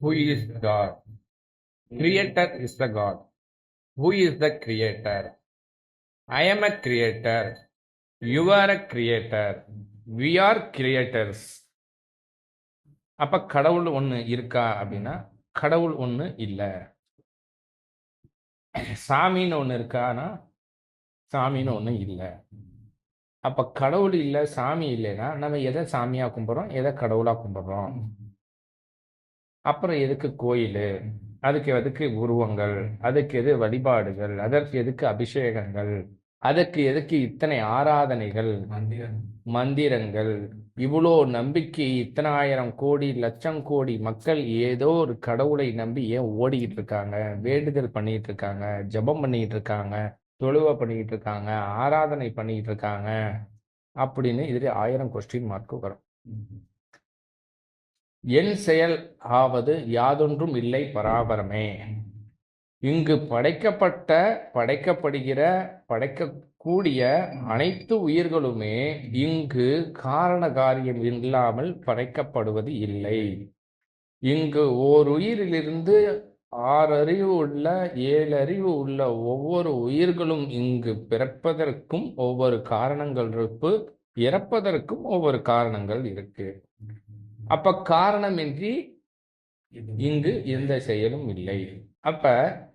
Who is God? Creator is the God. Who is the creator? I am a creator. You are a creator. We are creators அப்ப கடவுள் ஒன்று இருக்கா அப்படின்னா கடவுள் ஒன்று இல்லை சாமின்னு ஒன்று இருக்கானா சாமின்னு ஒன்று இல்லை அப்ப கடவுள் இல்லை சாமி இல்லைன்னா நம்ம எதை சாமியா கும்பிட்றோம் எதை கடவுளா கும்பிட்றோம் அப்புறம் எதுக்கு கோயில்? அதுக்கு எதுக்கு உருவங்கள்? அதுக்கு எது வழிபாடுகள்? அதற்கு எதுக்கு அபிஷேகங்கள்? அதற்கு எதுக்கு இத்தனை ஆராதனைகள்? மந்திரங்கள். இவ்வளோ நம்பிக்கை இத்தனை ஆயிரம் கோடி லட்சம் கோடி மக்கள் ஏதோ ஒரு கடவுளை நம்பி ஏன் ஓடிக்கிட்டு இருக்காங்க? வேண்டுதல் பண்ணிட்டு இருக்காங்க. ஜெபம் பண்ணிட்டு இருக்காங்க. தொழுவை பண்ணிக்கிட்டு இருக்காங்க. ஆராதனை பண்ணிக்கிட்டு இருக்காங்க. அப்படின்னு இதுல ஆயிரம் கொஸ்டின் மார்க் வரும். என் செயல் ஆவது யாதொன்றும் இல்லை பராபரமே. இங்கு படைக்கப்பட்ட படைக்கப்படுகிற படைக்கக்கூடிய அனைத்து உயிர்களுமே இங்கு காரண காரியம் இல்லாமல் படைக்கப்படுவது இல்லை. இங்கு ஓர் உயிரிலிருந்து ஆறு அறிவு உள்ள ஏழு அறிவு உள்ள ஒவ்வொரு உயிர்களும் இங்கு பிறப்பதற்கும் ஒவ்வொரு காரணங்கள் இருக்கு இறப்பதற்கும் ஒவ்வொரு காரணங்கள் இருக்கு. அப்ப காரணமின்றி இங்கு எந்த செயலும் இல்லை. அப்ப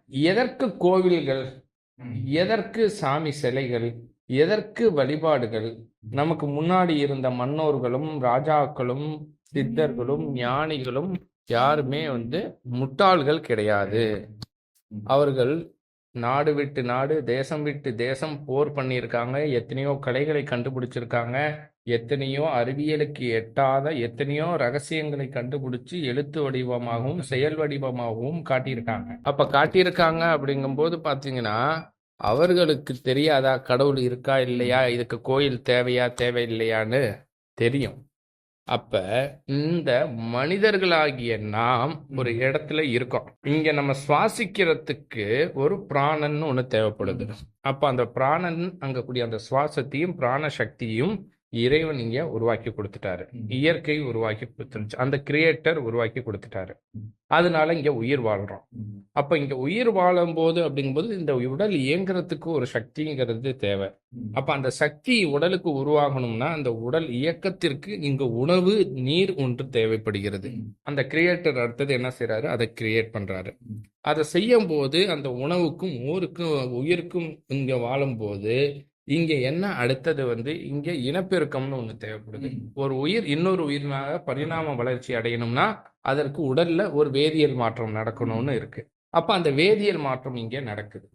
எதற்கு கோவில்கள் எதற்கு சாமி சிலைகள் எதற்கு வழிபாடுகள்? நமக்கு முன்னாடி இருந்த மன்னோர்களும் ராஜாக்களும் சித்தர்களும் ஞானிகளும் யாருமே வந்து முட்டாள்கள் கிடையாது. அவர்கள் நாடு விட்டு நாடு தேசம் விட்டு தேசம் போர் பண்ணியிருக்காங்க. எத்தனையோ கலைகளை கண்டுபிடிச்சிருக்காங்க. எத்தனையோ அறிவியலுக்கு எட்டாத எத்தனையோ ரகசியங்களை கண்டுபிடிச்சு எழுத்து வடிவமாகவும் செயல் வடிவமாகவும் காட்டியிருக்காங்க. அப்ப காட்டியிருக்காங்க அப்படிங்கும்போது பாத்தீங்கன்னா அவர்களுக்கு தெரியாதா கடவுள் இருக்கா இல்லையா? இதுக்கு கோயில் தேவையா தேவையில்லையான்னு தெரியும். அப்ப இந்த மனிதர்களாகிய நாம் ஒரு இடத்துல இருக்கோம். இங்க நம்ம சுவாசிக்கிறதுக்கு ஒரு பிராணன் ஒண்ணு தேவைப்படுது. அப்ப அந்த பிராணன் அங்க கூடிய அந்த சுவாசத்தையும் பிராண சக்தியும் இறைவன் இங்க உருவாக்கி கொடுத்துட்டாரு. இயற்கை உருவாக்கி கொடுத்துருச்சு. அந்த கிரியேட்டர் உருவாக்கி கொடுத்துட்டாரு. அதனால இங்க உயிர் வாழ்றோம். அப்ப இங்க உயிர் வாழும் போது அப்படிங்கும்போது இந்த உடல் இயங்குறதுக்கு ஒரு சக்திங்கிறது தேவை. அப்ப அந்த சக்தி உடலுக்கு உருவாகணும்னா அந்த உடல் இயக்கத்திற்கு இங்க உணவு நீர் ஒன்று தேவைப்படுகிறது. அந்த கிரியேட்டர் அடுத்தது என்ன செய்யறாரு அதை கிரியேட் பண்றாரு. அதை செய்யும் போது அந்த உணவுக்கும் ஊருக்கும் உயிருக்கும் இங்க வாழும்போது இங்க என்ன அடுத்தது வந்து இங்க இனப்பெருக்கம்னு ஒண்ணு தேவைப்படுது. ஒரு உயிர் இன்னொரு உயிரினாக பரிணாம வளர்ச்சி அடையணும்னா அதற்கு உடல்ல ஒரு வேதியியல் மாற்றம் நடக்கணும்னு இருக்கு. அப்ப அந்த வேதியியல் மாற்றம் இங்க நடக்குது.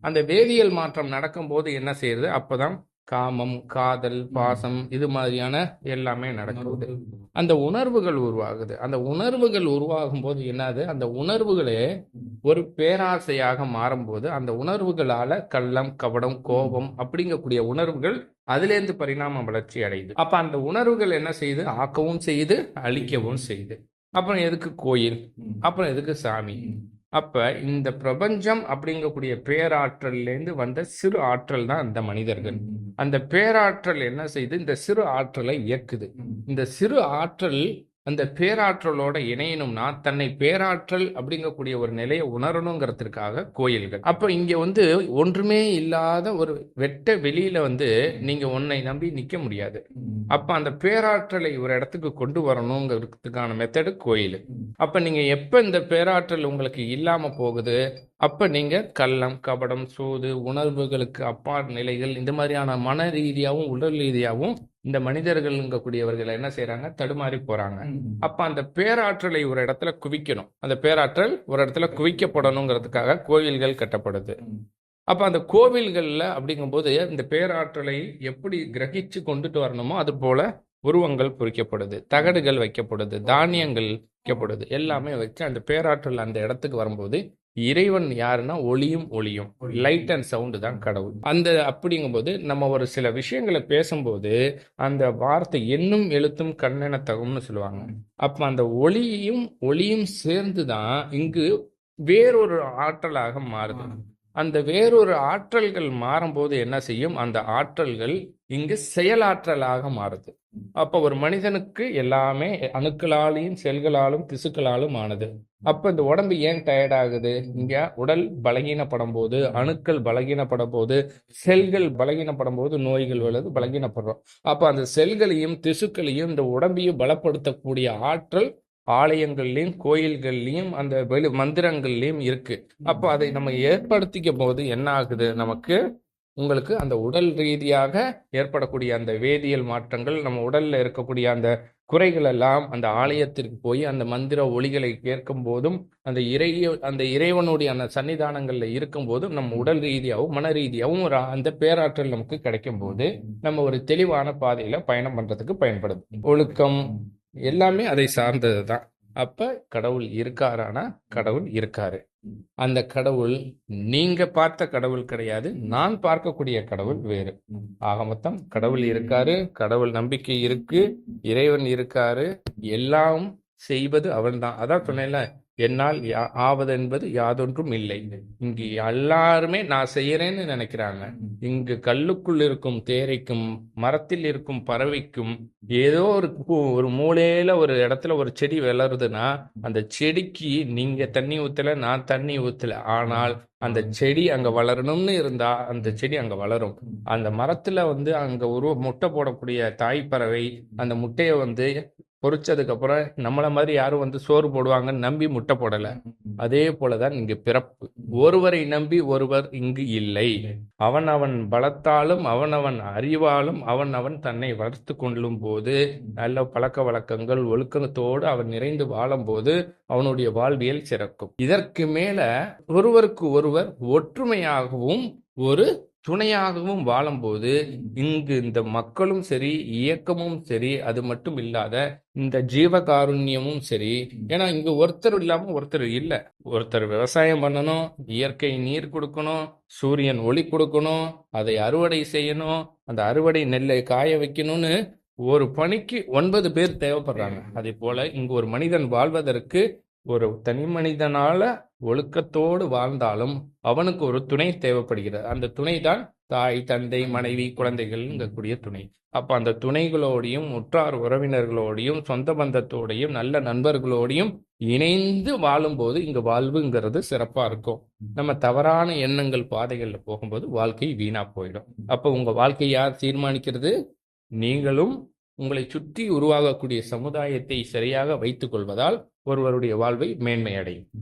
அந்த வேதியியல் மாற்றம் நடக்கும்போது என்ன செய்யுது? அப்பதான் காமம் காதல் பாசம் இது மாதிரியான எல்லாமே நடக்குது. அந்த உணர்வுகள் உருவாகுது. அந்த உணர்வுகள் உருவாகும் போது என்னது? அந்த உணர்வுகளே ஒரு பேராசையாக மாறும்போது அந்த உணர்வுகளால கள்ளம் கபடம் கோபம் அப்படிங்கக்கூடிய உணர்வுகள் அதிலேருந்து பரிணாம வளர்ச்சி அடையுது. அப்ப அந்த உணர்வுகள் என்ன செய்யுது? ஆக்கவும் செய்யுது அழிக்கவும் செய்யுது. அப்புறம் எதுக்கு கோயில்? அப்புறம் எதுக்கு சாமி? அப்ப இந்த பிரபஞ்சம் அப்படிங்கக்கூடிய பேராற்றல்லேருந்து வந்த சிறு ஆற்றல் தான் அந்த மனிதர்கள். அந்த பேராற்றல் என்ன செய்யுது இந்த சிறு ஆற்றலை இயக்குது. இந்த சிறு ஆற்றல் அந்த பேராற்றலோட இணையணும்னா தன்னை பேராற்றல் அப்படிங்கக்கூடிய ஒரு நிலையை உணரணுங்கிறதுக்காக கோயில்கள். அப்ப இங்க வந்து ஒன்றுமே இல்லாத ஒரு வெட்ட வெளியில வந்து நீங்க உன்னை நம்பி நிக்க முடியாது. அப்ப அந்த பேராற்றலை ஒரு இடத்துக்கு கொண்டு வரணுங்கிறதுக்கான மெத்தடு கோயில். அப்ப நீங்க எப்ப இந்த பேராற்றல் உங்களுக்கு இல்லாம போகுது? அப்ப நீங்க கள்ளம் கபடம் சூது உணர்வுகளுக்கு அப்பால் நிலைகள் இந்த மாதிரியான மன ரீதியாகவும் உடல் ரீதியாகவும் இந்த மனிதர்கள்ங்கக்கூடியவர்கள் என்ன செய்யறாங்க தடுமாறி போறாங்க. அப்ப அந்த பேராற்றலை ஒரு இடத்துல குவிக்கணும். அந்த பேராற்றல் ஒரு இடத்துல குவிக்கப்படணுங்கிறதுக்காக கோயில்கள் கட்டப்படுது. அப்ப அந்த கோவில்கள்ல அப்படிங்கும்போது இந்த பேராற்றலை எப்படி கிரகிச்சு கொண்டுட்டு வரணுமோ அது போல உருவங்கள் பொறிக்கப்படுது. தகடுகள் வைக்கப்படுது. தானியங்கள் வைக்கப்படுது. எல்லாமே வச்சு அந்த பேராற்றல் அந்த இடத்துக்கு வரும்போது இறைவன் யாருன்னா ஒளியும் ஒளியும். லைட் அண்ட் சவுண்டு தான் கடவுள். அந்த அப்படிங்கும்போது நம்ம ஒரு சில விஷயங்களை பேசும்போது அந்த வார்த்தை என்னும் எழுத்தும் கண்ணெனத்தகும்னு சொல்லுவாங்க. அப்ப அந்த ஒளியும் ஒளியும் சேர்ந்து தான் இங்கு வேறொரு ஆற்றலாக மாறுது. அந்த வேறொரு ஆற்றல்கள் மாறும்போது என்ன செய்யும்? அந்த ஆற்றல்கள் இங்கு செயலாற்றலாக மாறுது. அப்ப ஒரு மனிதனுக்கு எல்லாமே அணுக்களாலையும் செல்களாலும் திசுக்களாலும் ஆனது. அப்ப இந்த உடம்பு ஏன் டயர்ட் ஆகுது? இங்க உடல் பலகீனப்படும் போது அணுக்கள் பலகீனப்படும் போது செல்கள் பலகீனப்படும் போது நோய்கள் வருது பலகீனப்படுறோம். அப்ப அந்த செல்களையும் திசுக்களையும் இந்த உடம்பையும் பலப்படுத்தக்கூடிய ஆற்றல் ஆலயங்கள்லையும் கோயில்கள்லையும் அந்த வெளி மந்திரங்கள்லையும் இருக்கு. அப்போ அதை நம்ம ஏற்படுத்திக்கும் போது என்ன ஆகுது? நமக்கு உங்களுக்கு அந்த உடல் ரீதியாக ஏற்படக்கூடிய அந்த வேதியியல் மாற்றங்கள் நம்ம உடல்ல இருக்கக்கூடிய அந்த குறைகள் எல்லாம் அந்த ஆலயத்திற்கு போய் அந்த மந்திர ஒளிகளை கேட்கும் போதும் அந்த இறை அந்த இறைவனுடைய அந்த சன்னிதானங்கள்ல இருக்கும் போதும் நம்ம உடல் ரீதியாகவும் மன ரீதியாகவும் ஒரு அந்த பேராற்றல் நமக்கு கிடைக்கும் போது நம்ம ஒரு தெளிவான பாதையில பயணம் பண்றதுக்கு பயன்படுது. ஒழுக்கம் எல்லாமே அதை சார்ந்தது தான் அப்ப கடவுள் இருக்காரானா? கடவுள் இருக்காரு. அந்த கடவுள் நீங்க பார்த்த கடவுள் கிடையாது. நான் பார்க்கக்கூடிய கடவுள் வேறு. ஆக மொத்தம் கடவுள் இருக்காரு கடவுள் நம்பிக்கை இருக்கு இறைவன் இருக்காரு எல்லாம் செய்வது அவன்தான். அதான் சொன்னேன்ல என்னால் யா- யாதொன்றும் இல்லை. இங்கு எல்லாருமே நான் செய்யறேன்னு நினைக்கிறாங்க. இங்கு கல்லுக்குள் இருக்கும் தேரைக்கும் மரத்தில் இருக்கும் பறவைக்கும் ஏதோ ஒரு ஒரு மூலையில ஒரு இடத்துல ஒரு செடி வளருதுன்னா அந்த செடிக்கு நீங்க தண்ணி ஊத்தல நான் தண்ணி ஊத்தல. ஆனால் அந்த செடி அங்க வளரணும்னு இருந்தா அந்த செடி அங்க வளரும். அந்த மரத்துல வந்து அங்க ஒரு முட்டை போடக்கூடிய தாய் பறவை அந்த முட்டையை வந்து பொரிச்சதுக்கு அப்புறம் நம்மள மாதிரி யாரும் வந்து சோறு போடுவாங்கன்னு நம்பி முட்டை போடல. அதே போலதான் இங்கு பிறப்பு. ஒருவரை நம்பி ஒருவர் இங்கு இல்லை. அவன் அவன் பலத்தாலும் அவன் அவன் அறிவாலும் அவன் அவன் தன்னை வளர்த்து கொள்ளும் போது நல்ல பழக்க வழக்கங்கள் ஒழுக்கத்தோடு அவன் நிறைந்து வாழும்போது அவனுடைய வாழ்வியல் சிறக்கும். இதற்கு மேல ஒருவருக்கு ஒருவர் ஒற்றுமையாகவும் ஒரு துணையாகவும் வாழும்போது இங்கு இந்த மக்களும் சரி இயக்கமும் சரி அது மட்டும் இல்லாத இந்த ஜீவகாருண்யமும் சரி. ஏன்னா இங்க ஒருத்தர் இல்லாம ஒருத்தர் இல்ல. ஒருத்தர் விவசாயம் பண்ணணும் இயற்கை நீர் கொடுக்கணும் சூரியன் ஒளி கொடுக்கணும் அதை அறுவடை செய்யணும் அந்த அறுவடை நெல்லை காய வைக்கணும்னு ஒரு பணிக்கு ஒன்பது பேர் தேவைப்படுறாங்க. அதே போல இங்கு ஒரு மனிதன் வாழ்வதற்கு ஒரு தனி மனிதனால ஒழுக்கத்தோடு வாழ்ந்தாலும் அவனுக்கு ஒரு துணை தேவைப்படுகிறது. அந்த துணை தான் தாய் தந்தை மனைவி குழந்தைகள்ங்கக்கூடிய துணை. அப்ப அந்த துணைகளோடையும் உற்றார் உறவினர்களோடையும் சொந்த பந்தத்தோடையும் நல்ல நண்பர்களோடையும் இணைந்து வாழும்போது இங்க வாழ்வுங்கிறது சிறப்பா இருக்கும். நம்ம தவறான எண்ணங்கள் பாதைகள்ல போகும்போது வாழ்க்கை வீணா போயிடும். அப்ப உங்க வாழ்க்கை யார் தீர்மானிக்கிறது? நீங்களும் உங்களை சுற்றி உருவாகக்கூடிய சமுதாயத்தை சரியாக வைத்துக் கொள்வதால் ஒருவருடைய வாழ்வை மேன்மை அடையும்